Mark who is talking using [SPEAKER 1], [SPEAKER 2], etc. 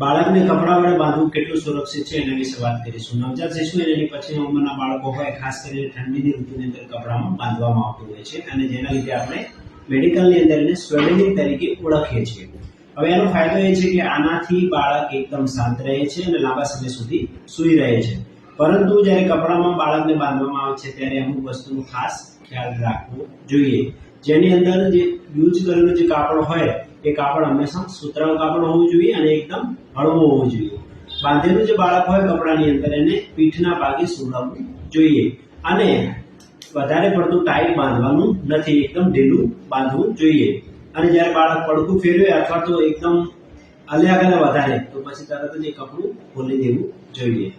[SPEAKER 1] બાળકને કપડા વડે બાંધવું કેટલું સુરક્ષિત છે એના વિશે વાત કરીશું. નવજાત શિશુ અને એની પછીની ઉંમરના બાળકો હોય, ખાસ કરીને ઠંડીની ઋતુની અંદર કપડામાં બાંધવામાં આવતું હોય છે અને જેના લીધે આપણે મેડિકલની અંદર એને સ્વેલિંગ તરીકે ઓળખીએ છીએ. હવે એનો ફાયદો એ છે કે આનાથી બાળક એકદમ શાંત રહે છે અને લાંબા સમય સુધી સૂઈ રહે છે. પરંતુ જ્યારે કપડામાં બાળકને બાંધવામાં આવે છે, ત્યારે અમુક વસ્તુનું ખાસ ખ્યાલ રાખવો જોઈએ. જેની અંદર જે યુઝ કરેલું જે કાપડ હોય, એ કાપડ હંમેશા સુતરાઉ કાપડ હોવું જોઈએ અને એકદમ હળવું હોવું જોઈએ. બાંધેલું જે બાળક હોય કપડાની અંદર એને પીઠના ભાગે સુવડાવવું જોઈએ. અને વધારે પડતું ટાઈટ બાંધવાનું નથી, એકદમ ઢીલું બાંધવું જોઈએ. અને જ્યારે બાળક પડખું ફેરવે અથવા તો એકદમ કરે વધારે, તો પછી તરત જ એ કપડું ખોલી દેવું જોઈએ.